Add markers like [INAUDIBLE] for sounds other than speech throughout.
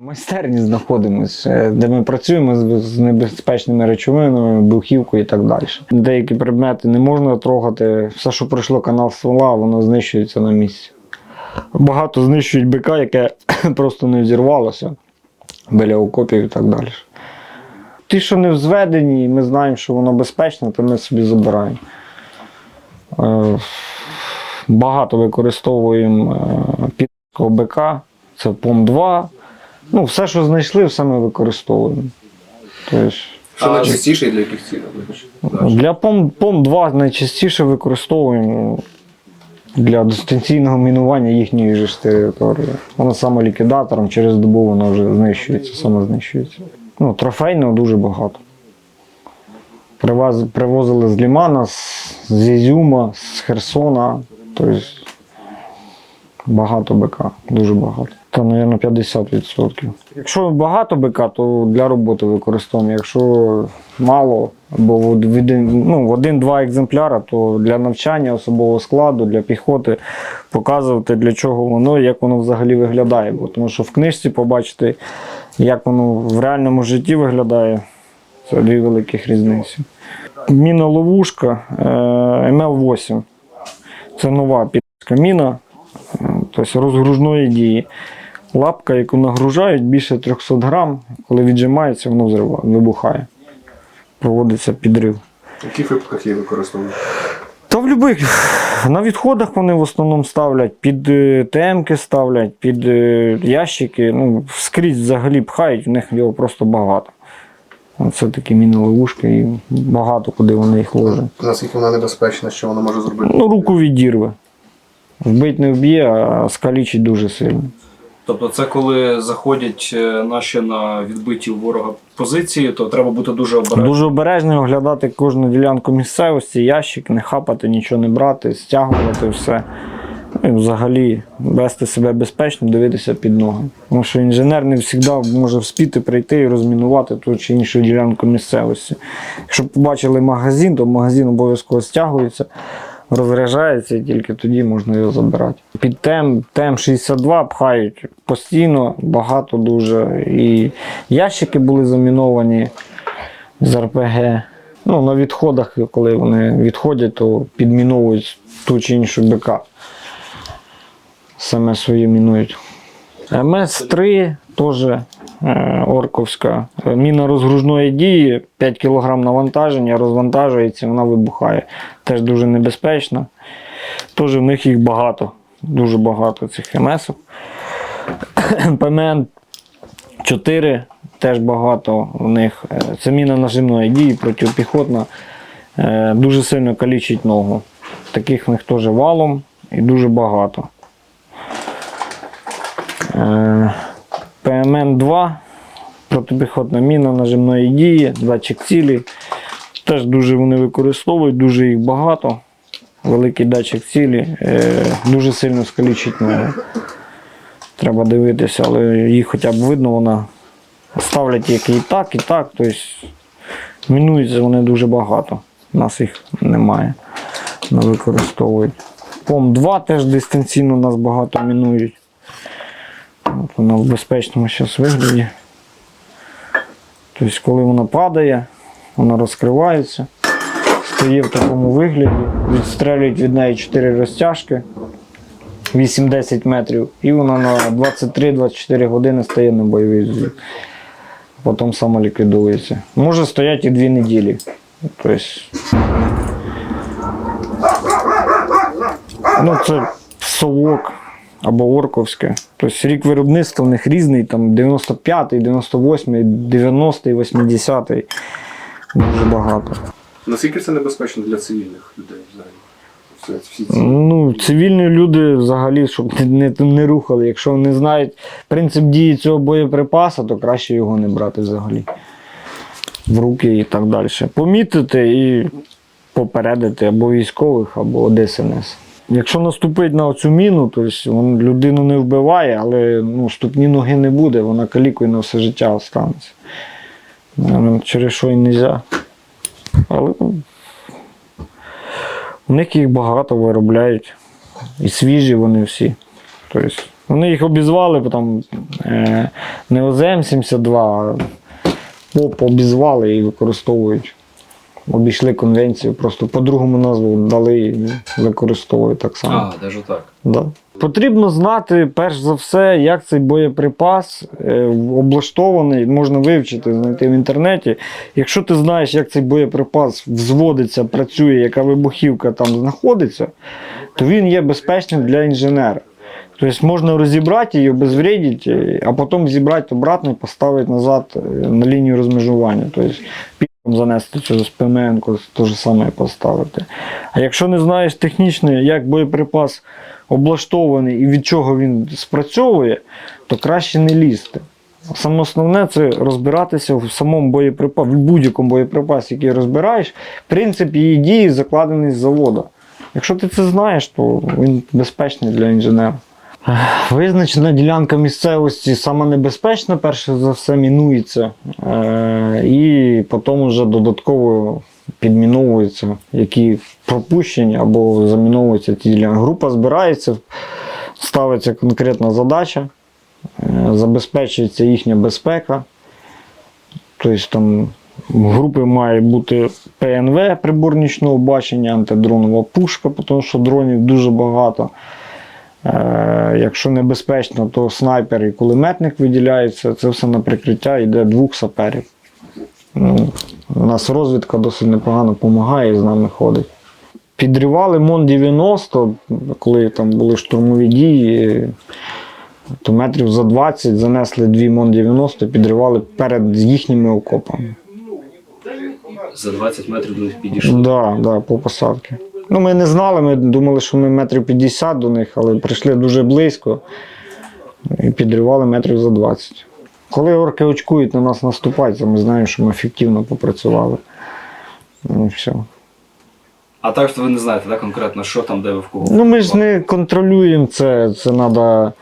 Майстерні знаходимося, де ми працюємо з, небезпечними речовинами, бухівкою і так далі. Деякі предмети не можна трогати. Все, що пройшло канал ствола, воно знищується на місці. Багато знищують БК, яке [COUGHS] просто не взірвалося біля окопів і так далі. Ті, що не взведені, і ми знаємо, що воно безпечне, то ми собі забираємо. Е, Багато використовуємо е, підкого БК, це ПОМ-2. Ну, все, що знайшли, все ми використовуємо. Тобто, Що найчастіше і для яких цілей? для ПОМ, ПОМ-2 найчастіше використовуємо для дистанційного мінування їхньої ж ж території. Воно саме ліквідатором через добу воно вже знищується, самознищується. Ну, трофейного дуже багато. Привез, привозили з Лімана, з, з Ізюма, з Херсона. Тобто багато БК, дуже багато. Та, мабуть, 50%. Якщо багато БК, то для роботи використовуємо. Якщо мало, або в ну, один-два екземпляра, то для навчання особового складу, для піхоти показувати, для чого воно, як воно взагалі виглядає. Бо, тому що в книжці побачити, як воно в реальному житті виглядає, це дві великих різниці. Міна-ловушка е, МЛ-8. Це нова підська міна, тобто розгружної дії. Лапка, яку нагружають, більше 300 грам, коли віджимається, воно вибухає. Проводиться підрив. В яких випадках її використовують? Та в будь-яких. На відходах вони в основному ставлять, під е, ТМки ставлять, під е, ящики. Ну, скрізь взагалі пхають, в них його просто багато. Це такі міни-ловушки і багато куди вони їх ложать. Наскільки вона небезпечна, що вона може зробити? Ну, руку відірве. Вбить не вб'є, а скалічить дуже сильно. Тобто, це коли заходять е, наші на відбиті у ворога позиції, то треба бути дуже обережним. Дуже обережно оглядати кожну ділянку місцевості, ящик, не хапати, нічого не брати, стягувати все. Ну, і взагалі вести себе безпечно, дивитися під ноги. Тому що інженер не завжди може вспіти прийти і розмінувати ту чи іншу ділянку місцевості. Якщо побачили магазин, то магазин обов'язково стягується, розряджається і тільки тоді можна його забирати. Під тем, тем 62 пхають постійно, багато дуже. І ящики були заміновані з РПГ. Ну, на відходах, коли вони відходять, то підміновують ту чи іншу БК. Саме свої мінують. МС-3 теж е, орковська. Е, Міна розгружної дії, 5 кг навантаження, розвантажується, вона вибухає. Теж дуже небезпечна. Теж в них їх багато, дуже багато цих МС. ПМН 4 теж багато у них. Е, Це міна нажимної дії, протипіхотна. Е, Дуже сильно калічить ногу. Таких в них теж валом і дуже багато. Е, ПМН-2, протипіхотна міна нажимної дії, датчик цілі. Теж дуже вони використовують, дуже їх багато. Великий датчик цілі, е, дуже сильно скалічить ногу. Треба дивитися, але їх хоча б видно, вона ставлять як і так, і так. Тобто мінуються вони дуже багато. У нас їх немає. Не використовують. ПОМ-2 теж дистанційно нас багато мінують. Вона в безпечному зараз вигляді. Тобто, коли вона падає, вона розкривається, стає в такому вигляді, відстрелюють від неї 4 розтяжки 8-10 метрів, і вона на 23-24 години стає на бойовий зв'язок. Потім самоліквідується. Може стояти і 2 неділі. Тобто, ну, це совок або орковське. Тобто рік виробництва в них різний, там 95-й, 98-й, 90-й, 80-й. Дуже багато. Наскільки це небезпечно для цивільних людей взагалі? Ну, цивільні люди взагалі, щоб не, не, не рухали. Якщо вони знають принцип дії цього боєприпасу, то краще його не брати взагалі. В руки і так далі. Помітити і попередити або військових, або ДСНС. Якщо наступить на цю міну, то він людину не вбиває, але ну, ступні ноги не буде, вона калікою на все життя останеться. Через що і не можна. Але ну, у них їх багато виробляють. І свіжі вони всі. Тобто Вони їх обізвали, потім е, не ОЗМ-72, а ПОП обізвали і використовують. Обійшли конвенцію, просто по-другому назву дали і використовують так само. А, навіть так. Да. Потрібно знати, перш за все, як цей боєприпас е, облаштований, можна вивчити, знайти в інтернеті. Якщо ти знаєш, як цей боєприпас взводиться, працює, яка вибухівка там знаходиться, то він є безпечним для інженера. Тобто можна розібрати її, обезвредити, а потім зібрати обратно і поставити назад е, на лінію розмежування. Тобто занести цю з ПМН, те саме поставити. А якщо не знаєш технічно, як боєприпас облаштований і від чого він спрацьовує, то краще не лізти. Саме основне це розбиратися в самому боєприпасі, в будь-якому боєприпасі, який розбираєш, принцип її дії закладений з заводу. Якщо ти це знаєш, то він безпечний для інженера. Визначена ділянка місцевості саме небезпечна, перше за все мінується, е, і потім вже додатково підміновуються, які пропущені або заміновуються ті ділянки. Група збирається, ставиться конкретна задача, е, забезпечується їхня безпека. Тобто там в групи має бути ПНВ, прибор нічного бачення, антидронова пушка, тому що дронів дуже багато. Якщо небезпечно, то снайпер і кулеметник виділяється. Це все на прикриття йде двох саперів. Ну, у нас розвідка досить непогано допомагає і з нами ходить. Підривали МОН-90, коли там були штурмові дії, то метрів за 20 занесли дві МОН-90, підривали перед їхніми окопами. За 20 метрів до них підійшли. Да, да, по посадці. Ну, ми не знали, ми думали, що ми метрів 50 до них, але прийшли дуже близько і підривали метрів за 20. Коли орки очкують на нас наступати, то ми знаємо, що ми ефективно попрацювали. Ну, все. А так що ви не знаєте, так, конкретно, що там, де ви в кого. Ну, ми ж не контролюємо це, це треба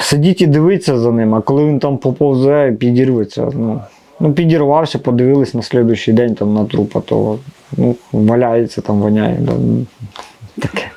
сидіти і дивитися за ним, а коли він там поповзе, підірветься. Ну, ну підірвався, подивились на слідуючий день там, на трупа, то ну, валяється, там воняє. Да. Таке.